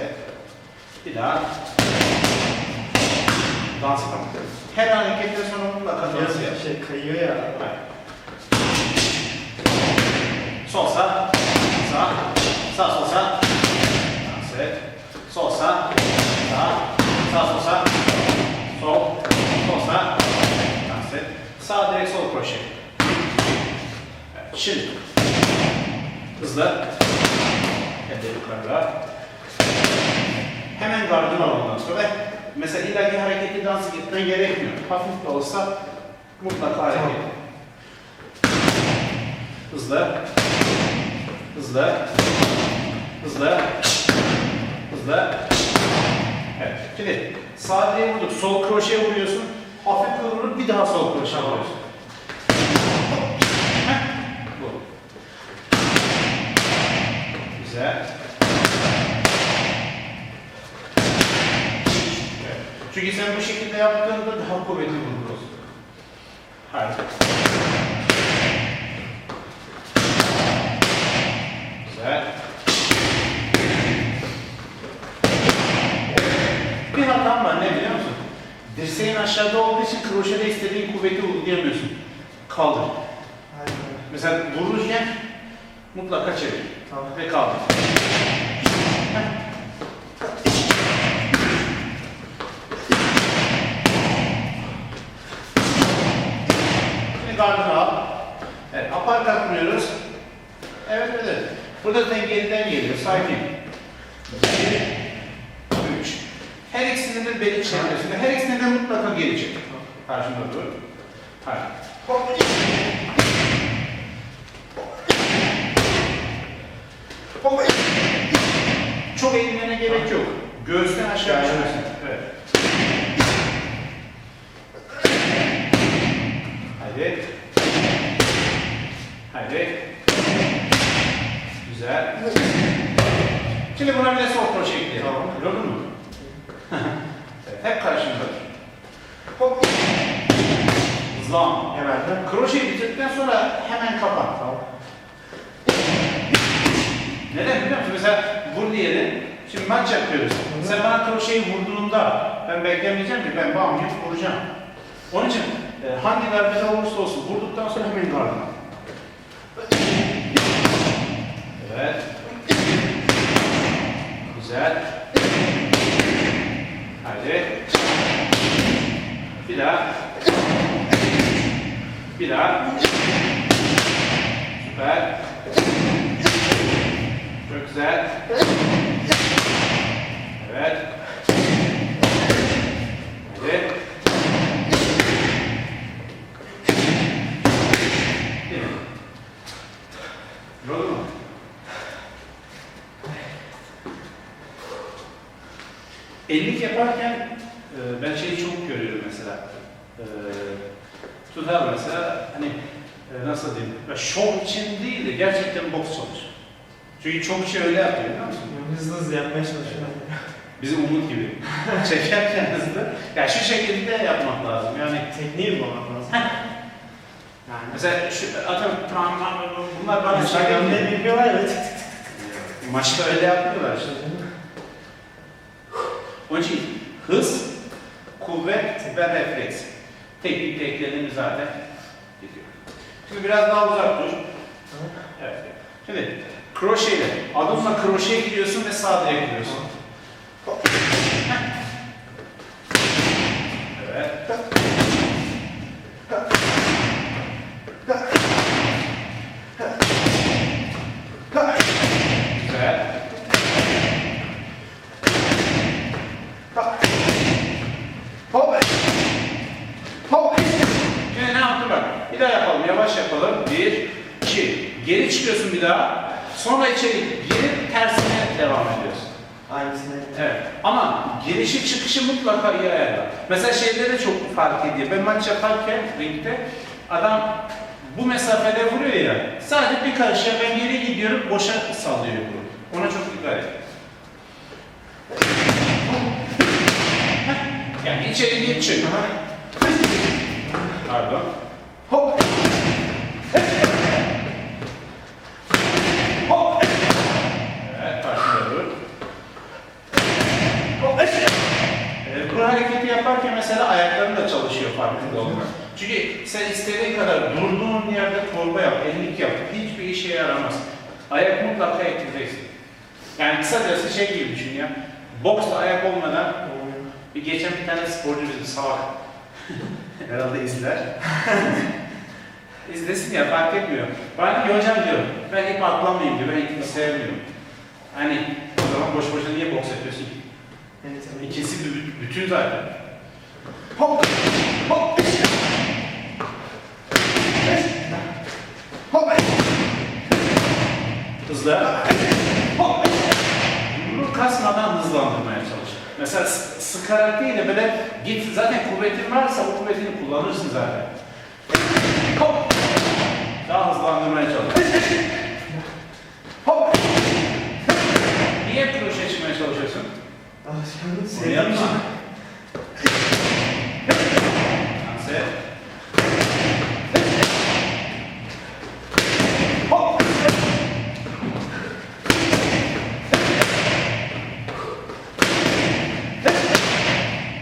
Et. Bir daha. Dans et. Her hareketten sonra mutlaka dans. Biraz şey kayıyor ya. Evet. Sol sağ, sağ, sağ sol sağ, dans et. Sol sağ, sağ, sağ sol sağ, sol, sol sağ, dans et. Sağ direkt sol kroşe. Evet, şimdi hızlı. Elleri yukarıda. Hemen gardını al ondan sonra. Mesela illaki hareketli dans etmen gerekmiyor. Hafif de olsa mutlaka hareket. Tamam. Hızlı. Hızlı. Hızlı. Hızlı. Evet. Şimdi sağ direğe vurduk. Sol kroşeye vuruyorsun. Hafif kıvrılıp bir daha sol kroşe Tamam. vuruyorsun. Heh. Bu. Güzel. Evet. Çünkü sen bu şekilde yaptığında daha kuvvetli vurursun. Harika. Güzel. Bir hatam var ne biliyor musun? Dirseğin aşağıda olduğu için kroşede istediğin kuvveti uygulayamıyorsun. Kaldır. Aynen. Mesela vururken mutlaka çevir. Tamam. Ve kaldır. Şimdi gardını al. Evet, apar kalkmıyoruz. Evet, evet. Burada dengeliden geliyor, sakin. Bir, üç. Her ikisini de beli çevresinde, her ikisini de mutlaka geri çek. Karşımda dur. Hadi. Hop. Hop. Çok eğilmene gerek yok. Göğüsten aşağı düşersin. Evet. Haydi. Haydi. Güzel. Şimdi buna bir de sol kroşe ekleyelim. Tamam. Gördün mü? evet, hep karşımda. Hop. Hemen de. Kroşeyi bitirdikten sonra hemen kapan. Tamam. Neden biliyor musun? Mesela vur diyelim. Şimdi maç yapıyoruz. Sen bana kroşeyi vurduğunda ben beklemeyeceğim ki ben bam yiyip vuracağım. Onun için e, hangi darbede olursa olsun vurduktan sonra hemen gardına. Evet. Güzel. Hadi. Bir daha. Bir daha. Süper. Çok güzel. Evet. Hadi. Değil mi? Yoruldu mu? Ellik yaparken e, ben şeyi çok görüyorum mesela. E, tutar mesela hani e, nasıl diyeyim? Ya şov için değil de gerçekten boks çalışıyor. Çünkü çok şey öyle yapıyor biliyor musun? Hızlı hızlı yapmaya çalışıyorum. Bizim Umut gibi. Çekerken hızlı. Ya şu şekilde yapmak lazım. Yani Tekniği bulmak lazım. Yani mesela şu atıyorum tramvay bunlar bana şey Instagram'da yapıyorlar ya. tık tık tık Maçta öyle yapıyorlar işte. Onun için hız, kuvvet ve refleks. Teknik tekniklerimiz zaten gidiyor. Şimdi biraz daha uzak dur. Evet. Şimdi kroşeyle, adımla kroşeye gidiyorsun ve sağ direk gidiyorsun. daha yapalım. Yavaş yapalım. Bir, iki. Geri çıkıyorsun bir daha. Sonra içeri girip tersine devam ediyorsun. Aynısını. Evet. Ama girişi çıkışı mutlaka iyi ayarla. Mesela şeyde çok fark ediyor. Ben maç yaparken ringde adam bu mesafede vuruyor ya. Sadece bir karışa ben geri gidiyorum boşa sallıyor bu. Ona çok dikkat et. yani içeri gir çık. Pardon. Yani kısacası şey gibi düşün ya, boksta ayak olmadan bir geçen bir tane sporcu bizim salak. Herhalde izler. İzlesin ya fark etmiyor. Bana diyor hocam diyor, ben ip atlamayayım diyor, ben ipi sevmiyorum. Hani o zaman boş boşuna niye boks yapıyorsun ki? Evet, tabii. İkisi bü- bütün zaten. Hop. Hop. Hop. Hızla. Kasmadan hızlandırmaya çalış. Mesela sıkarak değil de böyle git zaten kuvvetin varsa o kuvvetini kullanırsın zaten. Hop. Daha hızlandırmaya çalış. Hop. Niye kroşe çıkmaya çalışıyorsun? Ah, canım Bunu sevdiğim yapma. şey. Dans et. Hop.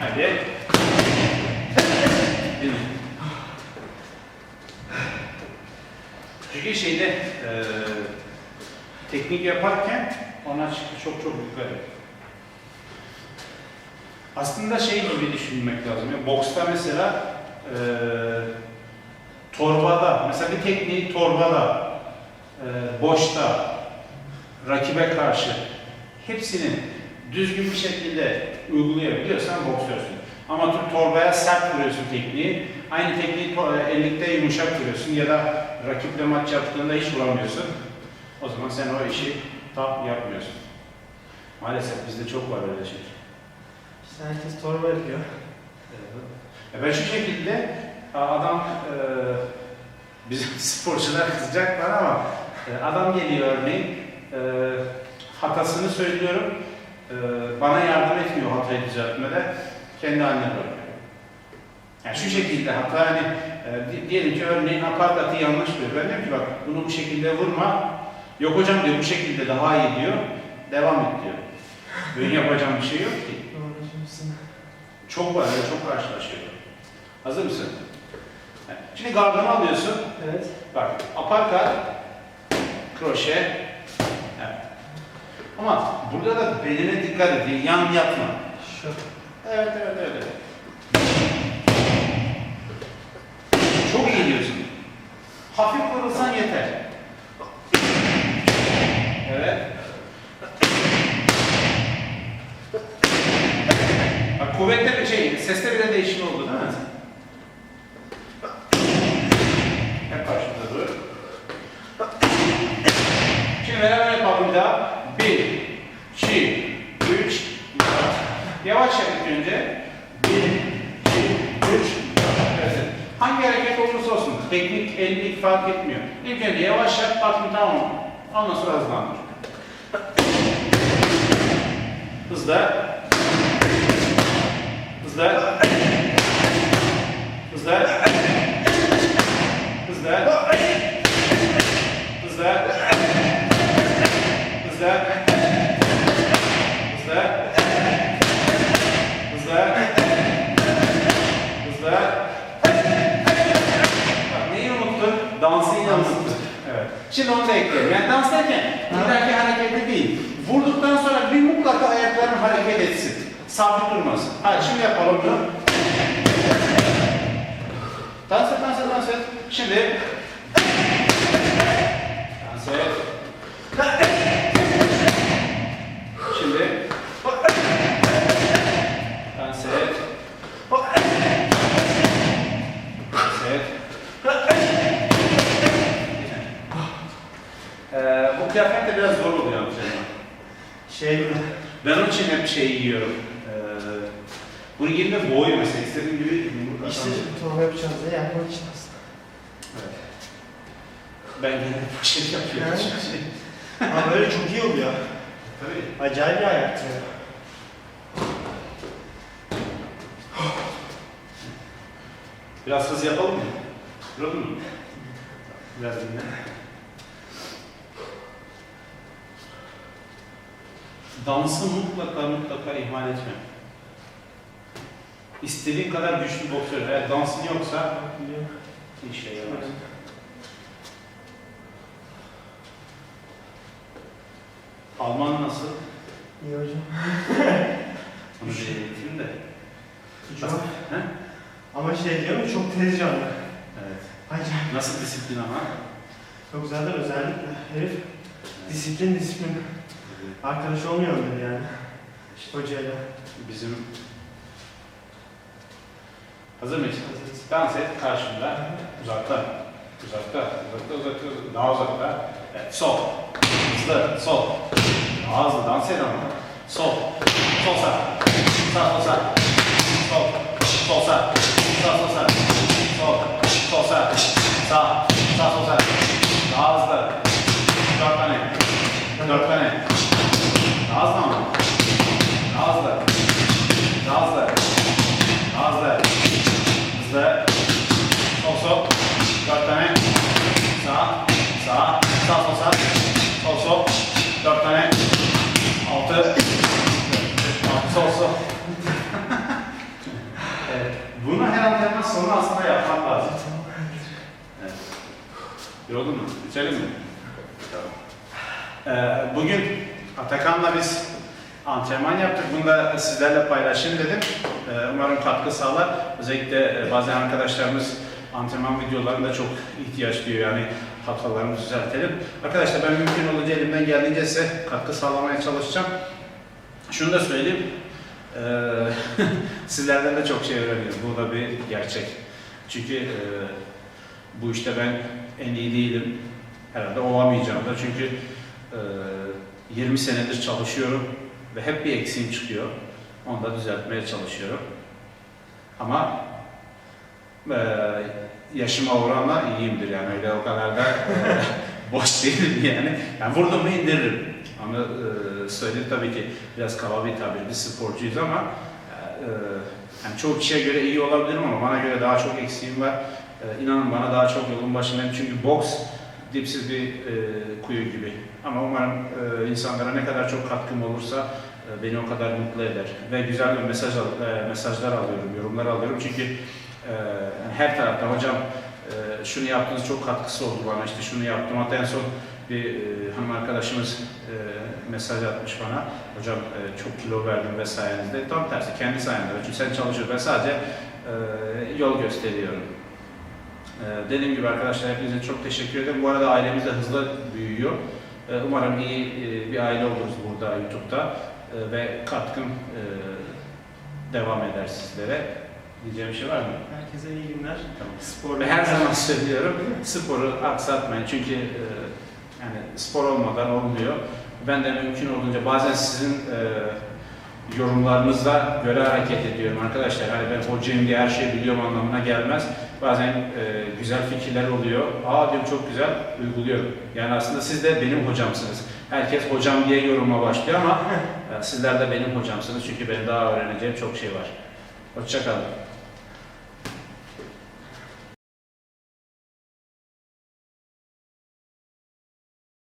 Hadi. Değil mi? Çünkü şeyde eee teknik yaparken ona çıktı çok çok dikkat et. Aslında şey gibi düşünmek lazım. Ya, boksta mesela eee torbada, mesela bir tekniği torbada, eee, boşta, rakibe karşı hepsini düzgün bir şekilde uygulayabiliyorsan boksörsün. Ama torbaya sert vuruyorsun tekniği. Aynı tekniği to- ellikte yumuşak vuruyorsun ya da rakiple maç yaptığında hiç vuramıyorsun. O zaman sen o işi tam yapmıyorsun. Maalesef bizde çok var öyle şey. İşte herkes torba yapıyor. E Ben şu şekilde adam e, bizim sporcular kızacaklar ama e, adam geliyor örneğin e, hatasını söylüyorum e, bana yardım etmiyor hatayı düzeltmede kendi haline bırakıyor. Yani şu şekilde hata hani e, di- diyelim ki örneğin aparkatı yanlış diyor. Ben diyorum ki bak bunu bu şekilde vurma. Yok hocam diyor bu şekilde daha iyi diyor. Devam et diyor. Benim yapacağım bir şey yok ki. Çok var, öyle çok karşılaşıyorum. Hazır mısın? Şimdi gardını alıyorsun. Evet. Bak, aparkat, kroşe. Evet. Ama burada da beline dikkat et, yan yatma. Şu. Evet, evet, evet. Çok iyi diyorsun. Hafif vurursan yeter. Evet. Bak kuvvette bir şey, seste bile değişim oldu değil mi? Hep karşımda dur. Şimdi beraber yapalım bir daha. Bir, iki, üç, dört. Yavaş yap ilk önce. Bir, iki, üç, dört. Evet. Hangi hareket olursa olsun, teknik, ellik fark etmiyor. İlk önce yavaş yap, bakın tamam mı? Ondan sonra hızlandır. Hızla. Hızla. Hızla. Hızla. Hızla. Hızla. Hızla. Hızla. Hızla. Bak neyi unuttun? Dansı yine unuttun. Evet. Şimdi onu da ekleyelim. Yani dans derken illaki hareketli değil. Vurduktan sonra bir mutlaka ayakların hareket etsin. Sabit durmasın. Hadi şimdi yapalım bunu. Dans et, dans et, dans et. Şimdi. Dans et. Şimdi. Dans et. Dans et. Ee, bu kıyafet de biraz zor oluyor amcanım. Şey gibi. Ben onun için hep şey yiyorum. Ee, bunu yerine boğuyor mesela. İstediğim gibi atamıyorum. torba yapacağız diye yapmak için aslında. Evet. Ben bu şey yapıyorum. Evet. Ama böyle çok iyi oluyor. Tabii. Acayip bir ayaktı. Biraz hız yapalım mı? Yoruldun mu? Biraz dinle. Dansı mutlaka mutlaka ihmal etme. İstediğin kadar güçlü boksör. Eğer dansın yoksa bir işe yaramaz. Alman nasıl? İyi hocam. Onu bir eğitim de. He? Ama şey diyor mu çok tez canlı. Evet. Acayip. Nasıl disiplin ama? Çok zaten özellikle herif disiplin disiplin. Arkadaş olmuyor dedi yani. Hocayla. Bizim Hazır mıyız? Hazırız. Dans et karşımda. Uzakta. Uzakta. Uzakta uzakta. Daha uzakta. Evet, sol. Hızlı. Sol. Daha hızlı dans et ama. Sol. Sol sağ. Sağ sol sağ. Sol. Sol sağ. Sağ sol sağ. Sol. Sol sağ. Sağ. Sağ sol sağ. Daha hızlı. Dört tane. Dört tane. Daha hızlı ama. Daha hızlı. Daha hızlı. Daha hızlı. Hızlı. Sol sol. Dört tane. Sağ. Sağ. Sağ sol sağ. Sol sol. Dört tane. Altı. Altı sol sol. evet. Bunu her antrenman sonu aslında yapmak lazım. Evet. Yoruldun mu? İçelim mi? Ee, bugün Atakan'la biz antrenman yaptık. Bunu da sizlerle paylaşayım dedim. Ee, umarım katkı sağlar. Özellikle e, bazen arkadaşlarımız antrenman videolarında çok ihtiyaç duyuyor. Yani hatalarımızı düzeltelim. Arkadaşlar ben mümkün olunca elimden geldiğince size katkı sağlamaya çalışacağım. Şunu da söyleyeyim. Ee, sizlerden de çok şey öğreniyorum. Bu da bir gerçek. Çünkü e, bu işte ben en iyi değilim. Herhalde olamayacağım da. Çünkü e, 20 senedir çalışıyorum ve hep bir eksiğim çıkıyor. Onu da düzeltmeye çalışıyorum. Ama e, yaşıma oranla iyiyimdir yani öyle o kadar da e, boş değilim yani. Yani vurdum mu indiririm. Onu e, söyleyeyim tabii ki biraz kaba bir tabir, biz sporcuyuz ama e, yani çoğu kişiye göre iyi olabilirim ama bana göre daha çok eksiğim var. E, inanın bana daha çok yolun başındayım çünkü boks dipsiz bir e, kuyu gibi. Ama umarım e, insanlara ne kadar çok katkım olursa e, beni o kadar mutlu eder. Ve güzel bir mesaj al- e, mesajlar alıyorum, yorumlar alıyorum. Çünkü e, her tarafta hocam e, şunu yaptınız çok katkısı oldu bana, işte şunu yaptım. Hatta en son bir e, hanım arkadaşımız e, mesaj atmış bana. Hocam e, çok kilo verdim ve sayenizde. Tam tersi kendi sayende. Çünkü sen çalışıyorsun. Ben sadece e, yol gösteriyorum. Ee, dediğim gibi arkadaşlar hepinize çok teşekkür ederim. Bu arada ailemiz de hızlı büyüyor. Ee, umarım iyi e, bir aile oluruz burada YouTube'da Ee, ve katkım e, devam eder sizlere. Diyeceğim bir şey var mı? Herkese iyi günler. Tamam. Spor Ve her zaman söylüyorum sporu aksatmayın çünkü e, yani spor olmadan olmuyor. Ben de mümkün olduğunca bazen sizin yorumlarınıza göre hareket ediyorum arkadaşlar. Hani ben hocayım diye her şeyi biliyorum anlamına gelmez. Bazen e, güzel fikirler oluyor. Aa diyorum çok güzel uyguluyorum. Yani aslında siz de benim hocamsınız. Herkes hocam diye yoruma başlıyor ama e, sizler de benim hocamsınız çünkü benim daha öğreneceğim çok şey var. Hoşçakalın.